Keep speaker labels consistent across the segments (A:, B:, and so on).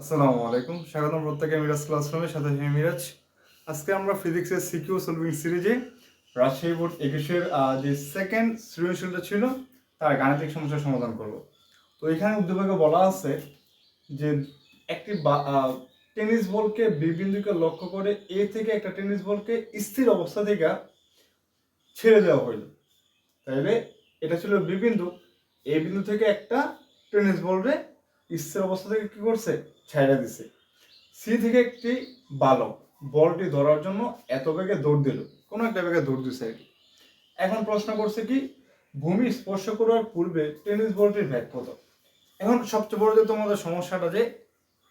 A: আসসালামু আলাইকুম। স্বাগতম প্রত্যেকে মিরাজ ক্লাসরুমের সাথে আমি মিরাজ আজকে আমরা ফিজিক্সের সিকিউ সলভিং সিরিজে রাজশাহী বোর্ড একুশের যে সেকেন্ড সৃজনশীলটা ছিল, তার গাণিতিক সমস্যার সমাধান করব। তো এখানে উদ্দীপকে বলা আছে যে একটি টেনিস বলকে বি বিন্দুকে লক্ষ্য করে এ থেকে একটা টেনিস বলকে স্থির অবস্থা থেকে ছেড়ে দেওয়া হইল। তাইলে এটা ছিল বি বিন্দু। এ বিন্দু থেকে একটা টেনিস বলরে স্থির অবস্থা থেকে কি করছে? ছেড়ে দিছে। সি থেকে একটি বালক বলটি ধরার জন্য এত বেগে দৌড় দিল, কোনো একটা বেগে দৌড় দিছে আর এখন প্রশ্ন করছে কি, ভূমি স্পর্শ করার পূর্বে টেনিস বলটির ব্যাগ কত? এখন সবচেয়ে বড় যে তোমাদের সমস্যাটা যে,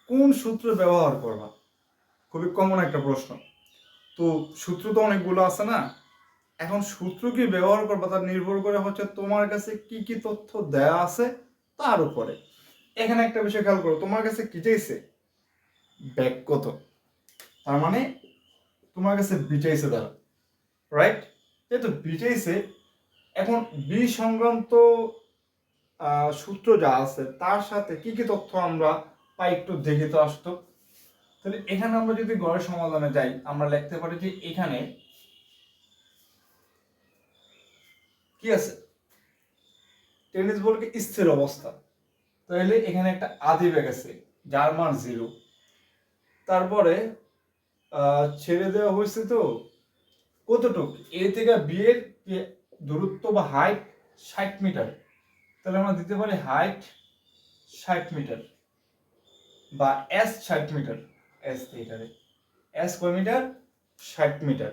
A: কোন সূত্র ব্যবহার করবা? খুবই কমন একটা প্রশ্ন। তো সূত্র তো অনেকগুলো আছে না? এখন সূত্র কি ব্যবহার করবা তার নির্ভর করে হচ্ছে তোমার কাছে কি কি তথ্য দেয়া আছে তার উপরে। এখানে একটা বিষয় খেয়াল করো, তোমার কাছে কি চাইছে? ব্যাগ কত? তার মানে তোমার কাছে বি চাইছে তারা রাইট যেহেতু বি চাইছে, এখন বি সংক্রান্ত সূত্র যা আছে, তার সাথে কি কি তথ্য আমরা পাই একটু দেখে তো আসতো। তাহলে এখানে আমরা যদি গড়ের সমাধানে যাই, আমরা লিখতে পারি যে এখানে কি আছে? টেনিস বলকে স্থির অবস্থা। তাহলে এখানে একটা আদি বেগ আছে যার মান জিরো। তারপরে ছেড়ে দেওয়া হয়েছে তো কতটুক? এ থেকে বি এর দূরত্ব বা হাইট ষাট মিটার। তাহলে আমরা দিতে পারি হাইট ষাট মিটার বা এস ষাট মিটার। এস মিটারে এস কয় মিটার? ষাট মিটার।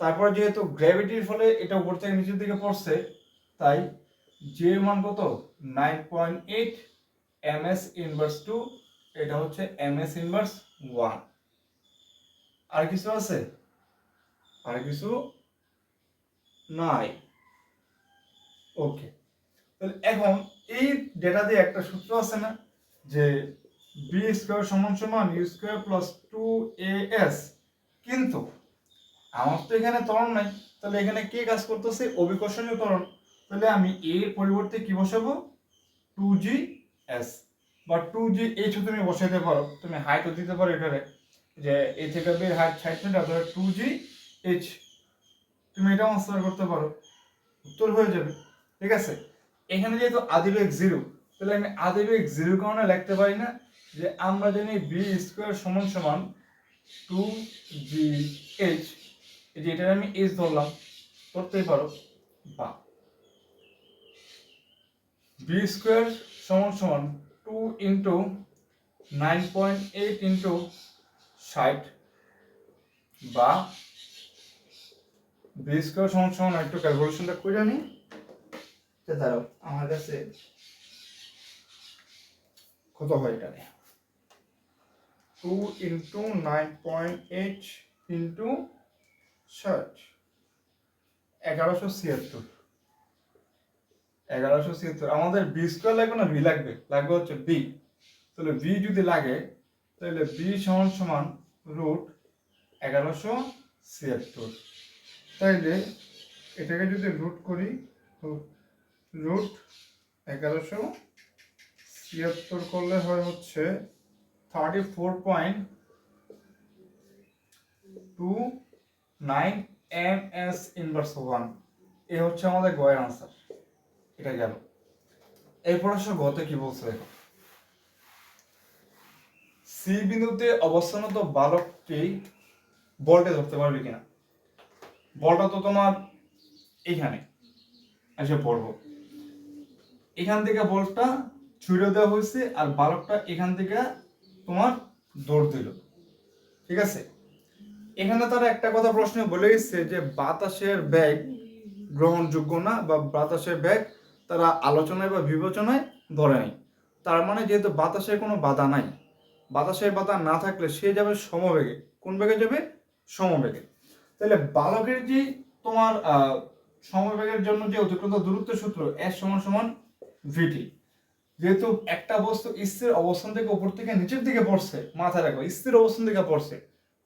A: তারপর যেহেতু গ্র্যাভিটির ফলে এটা উপর থেকে নিচের দিকে পড়ছে, তাই যে মান কত? Nine point eight m s inverse two এটা হচ্ছে এম এস ইনভার্স ওয়ান আর কিছু আছে? আর কিছু নাই। ওকে তাহলে এখন এই ডেটা দিয়ে একটা সূত্র আছে না, যে বি স্কোয়ার সমান সমান u square plus two a s কিন্তু আমার তো এখানে ত্বরণ নাই, তাহলে এখানে কে কাজ করতেছে? অভিকর্ষণীয় ত্বরণ। তাহলে আমি এর পরিবর্তে কি বসাবো? টু জি এস বা টু জি এইচ তুমি বসাইতে পারো। তুমি হাইটও দিতে পারো এটারে যে এ থেকে বের হাইট ষাট মিটার ধরে টু জি এইচ তুমি এটাও আনসার করতে পারো। উত্তর হয়ে যাবে। ঠিক আছে? এখানে যেহেতু আদিবেগ জিরো তাহলে আমি আদিবেগ জিরো কারণে লিখতে পারি না যে আমরা জানি বি স্কোয়ার সমান সমান টু জি এইচ এই যে এটা আমি এইচ ধরলাম করতেই পারো। বা বি স্কোয়ার সমান সমান two into nine point eight into ষাট বা বি স্কোয়ার সমান সমান একটু ক্যালকুলেশনটা করে জানি দাঁড়াও, আমার কাছে কত হয় এটা two into nine point eight into ষাট। এগারোশো ছিয়াত্তর। এগারোশো ছিয়াত্তর। আমাদের বি স্কোয়ার লাগবে না? বি লাগবে। লাগবে হচ্ছে বি তাহলে বি যদি লাগে, তাহলে বি সমান সমান রুট এগারোশো ছিয়াত্তর। তাইলে এটাকে যদি রুট করি রুট এগারোশো ছিয়াত্তর করলে হয় হচ্ছে thirty four point two nine m s inverse one এ হচ্ছে আমাদের গয়ের আনসার এটা গেল। এরপর আসলে গতে কি বলছে দেখো? সি বিন্দুতে অবস্থানত বালকটি বলটা ধরতে পারবে কিনা? বলটা তো তোমার এইখানে এসে পড়ব। এখান থেকে বলটা ছুড়ে দেওয়া হয়েছে আর বালকটা এখান থেকে তোমার দৌড় দিল। ঠিক আছে? এখানে তারা একটা কথা প্রশ্নে বলে যে বাতাসের ব্যাগ গ্রহণযোগ্য না বা বাতাসের ব্যাগ তারা আলোচনায় বা বিবেচনায় ধরে নেই তার মানে যেহেতু বাতাসের কোনো বাধা নাই, বাতাসের বাধা না থাকলে সে যাবে সমবেগে। কোন বেগে যাবে? সমবেগে। তাহলে বালকের যে তোমার সমবেগের জন্য যে অতিক্রান্ত দূরত্ব সূত্র এস সমান সমান ভিটি যেহেতু একটা বস্তু স্থির অবস্থান থেকে উপর থেকে নিচের দিকে পড়ছে, মাথায় রাখো, স্থির অবস্থান থেকে পড়ছে।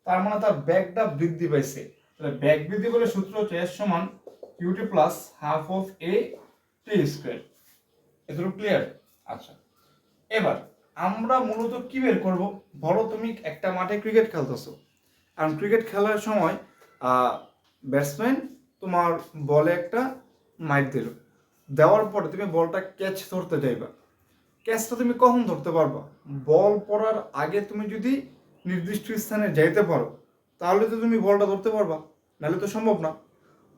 A: তার মানে তার ব্যাগটা বৃদ্ধি পাইছে। তাহলে ব্যাগ বৃদ্ধি বলে সূত্র হচ্ছে এস সমান cutie plus half of a t square এতটুকু ক্লিয়ার আচ্ছা। এবার আমরা মূলত কি বের করব? বলো তুমি একটা মাঠে ক্রিকেট খেলতেছো। কারণ ক্রিকেট খেলার সময় ব্যাটসম্যান তোমার বলে একটা মাইট দিল। দেওয়ার পরে তুমি বলটা ক্যাচ ধরতে চাইবা ক্যাচটা তুমি কখন ধরতে পারবা? বল পড়ার আগে তুমি যদি নির্দিষ্ট স্থানে যাইতে পারো, তাহলে তো তুমি বলটা ধরতে পারবা। নাহলে তো সম্ভব না।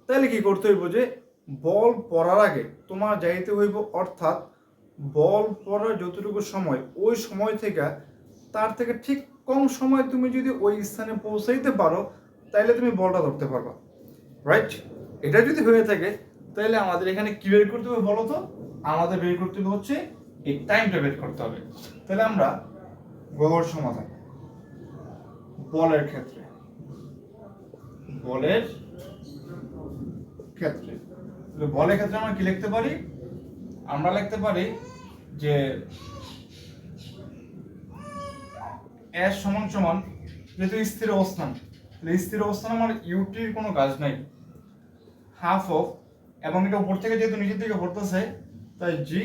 A: তাহলে কি করতে হইব যে বল পড়ার আগে তোমার যাইতে হইব, অর্থাৎ বল পড়ার যতটুকু সময়, ওই সময় থেকে তার থেকে ঠিক কম সময় তুমি যদি ওই স্থানে পৌঁছাইতে পারো তাহলে তুমি বলটা ধরতে পারবা। রাইট এটা যদি হয়ে থাকে তাহলে আমাদের এখানে কি বের করতে হবে বলো তো? আমাদের বের করতে হবে হচ্ছে এই টাইমটা বের করতে হবে। তাহলে আমরা গহর সমাধান, বলের ক্ষেত্রে। বলের ক্ষেত্রে। বলের ক্ষেত্রে আমরা কি লিখতে পারি? আমরা লিখতে পারি যে এস সমান সমান যেহেতু স্থির অবস্থান, তাহলে স্থির অবস্থান আমার ইউটির কোনো কাজ নাই। হাফ অফ এবং এটা উপর থেকে যেহেতু নিচের দিকে পড়তেছে, তাই জি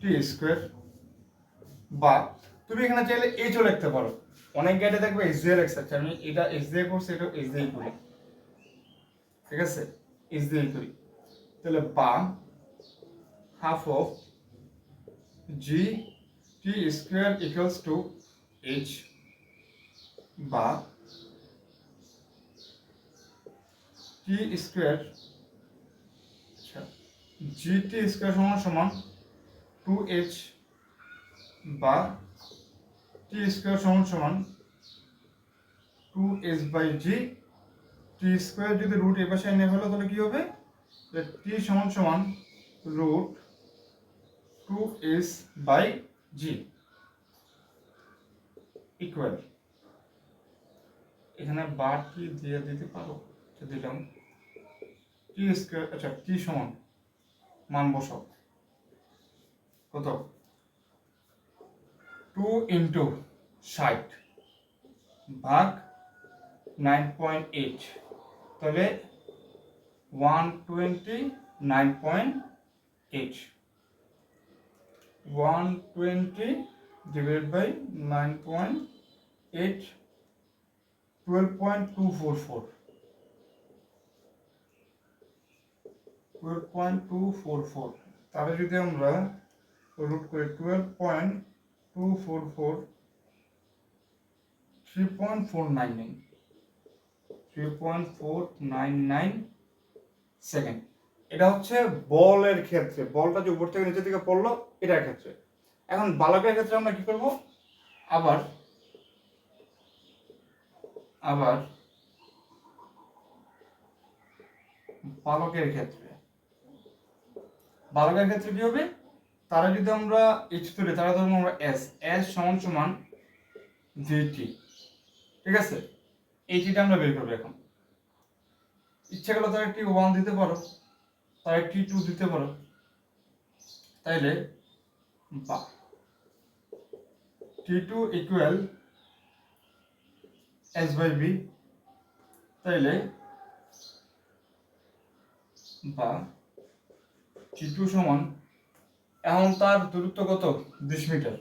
A: টি স্কোয়ার বা তুমি এখানে চাইলে এইচও লিখতে পারো। অনেক গাইডে দেখবে এস দিয়ে লেখছে। আচ্ছা আমি এটা এস দিয়ে করছি, এটা এস দিয়েই করি। ঠিক আছে? এস দিয়েই করি। তাহলে বা half of g t square equals two h বা টি স্কোয়ার আচ্ছা জি টি স্কোয়ার সমান সমান টু এইচ বা টি স্কোয়ার সমান সমান two h by g t square যদি রুট এ পাশে এনে ফেলো তাহলে কি হবে? টি সমান সমান root two s by g equal এখানে বার কি দিয়ে দিতে পারো? দিলাম টি স্কোয়ার আচ্ছা টি সমান মান বসাও। কত? টু ইন্টু ষাট ভাগ নাইন পয়েন্ট এইট তাহলে one twenty nine point eight one twenty divide by nine point eight twelve point two four four twelve point two four four তাহলে যদি আমরা রুট করি twelve point two four four three point four nine nine three point four nine nine second এটা হচ্ছে বলের ক্ষেত্রে, বলটা যে উপর থেকে নিচের দিকে পড়ল, এটার ক্ষেত্রে। এখন বালকের ক্ষেত্রে আমরা কি করব? আবার আবার বালকের ক্ষেত্রে। বালকের ক্ষেত্রে কি হবে? তারা যদি আমরা এইচ ধরি, তারা ধরবো আমরা এস এস সমান সমান জিটি ঠিক আছে? এই টিটা আমরা বের করব এখন। ইচ্ছা করলে তারা টি ওয়ান দিতে পারো, তারা টি টু দিতে পারো। তাইলে বা t two equal s by v তাইলে বা টি টু সমান, এখন তার দূরত্ব কত? বিশ মিটার।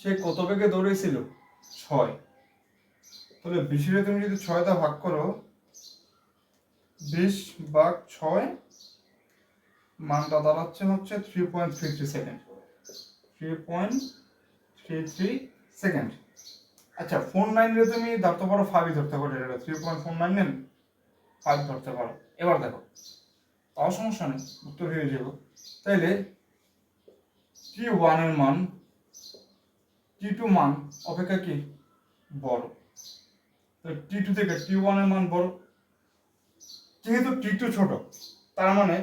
A: সে কত বেগে দৌড়েছিল ছয়। তাহলে বিশের তুমি যদি ছয়টা ভাগ করো বিশ ভাগ ছয় মানটা দাঁড়াচ্ছে হচ্ছে three point three three second three point three three second আচ্ছা ফোর নাইনে তুমি ধরতে পারো ফাইভই ধরতে পারো, এটা থ্রি পয়েন্ট ফোর নাইন নেন ফাইভ ধরতে পারো। এবার দেখো, তাও সমস্যা নেই, উত্তর হয়ে যাব। তাইলে টি ওয়ানের মান টি টু মান, অপেক্ষা কি? বড়। তো টি টু থেকে টি ওয়ানের মান বড়। যেহেতু টি টু ছোট, তার মানে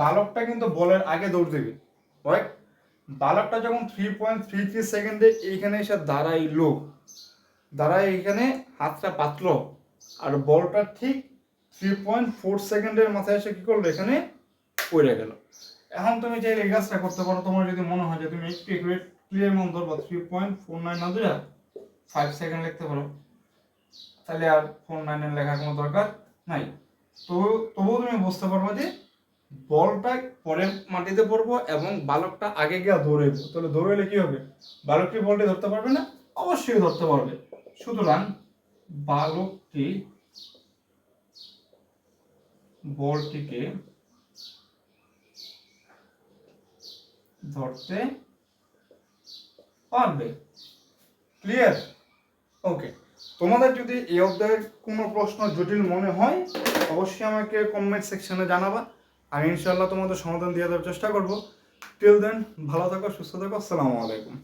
A: বালকটা কিন্তু বলের আগে দৌড় দেবে। রাইট বালকটা যখন থ্রি পয়েন্ট থ্রি থ্রি সেকেন্ডে এইখানে এসে দাঁড়াইলো দাঁড়ায় এইখানে হাতটা পাতলো, আর বলটা ঠিক থ্রি পয়েন্ট ফোর সেকেন্ডের মাথায় এসে কী করল? এখানে পড়ে গেল। এখন তুমি চাইলে এই কাজটা করতে পারো। তোমার যদি মনে হয় যে তুমি একটু ক্লিয়ার মন ধরবো থ্রি পয়েন্ট ফোর নাইন না ধরে ফাইভ সেকেন্ড লিখতে পারো। তাহলে আর ফোর নাইনের লেখার কোনো দরকার নাই। তো তবুও তুমি বুঝতে পারব যে বলটা পরে মাটিতে পড়ব এবং বালকটা আগে গিয়ে দৌড়াইব তাহলে দৌড়াইলে কি হবে? বালকটি বলটি ধরতে পারবে না? অবশ্যই ধরতে পারবে। সুতরাং বালকটি বলটিকে ধরতে পারবে। ক্লিয়ার ওকে তোমাদের যদি এই অধ্যায়ের কোনো প্রশ্ন জটিল মনে হয়, অবশ্যই আমাকে কমেন্ট সেকশনে জানাবা। আর ইনশাল্লাহ তোমাদের সমাধান দিয়ে দেওয়ার চেষ্টা করব। টিল দেন ভালো থাকো, সুস্থ থাকো, আসসালামু আলাইকুম।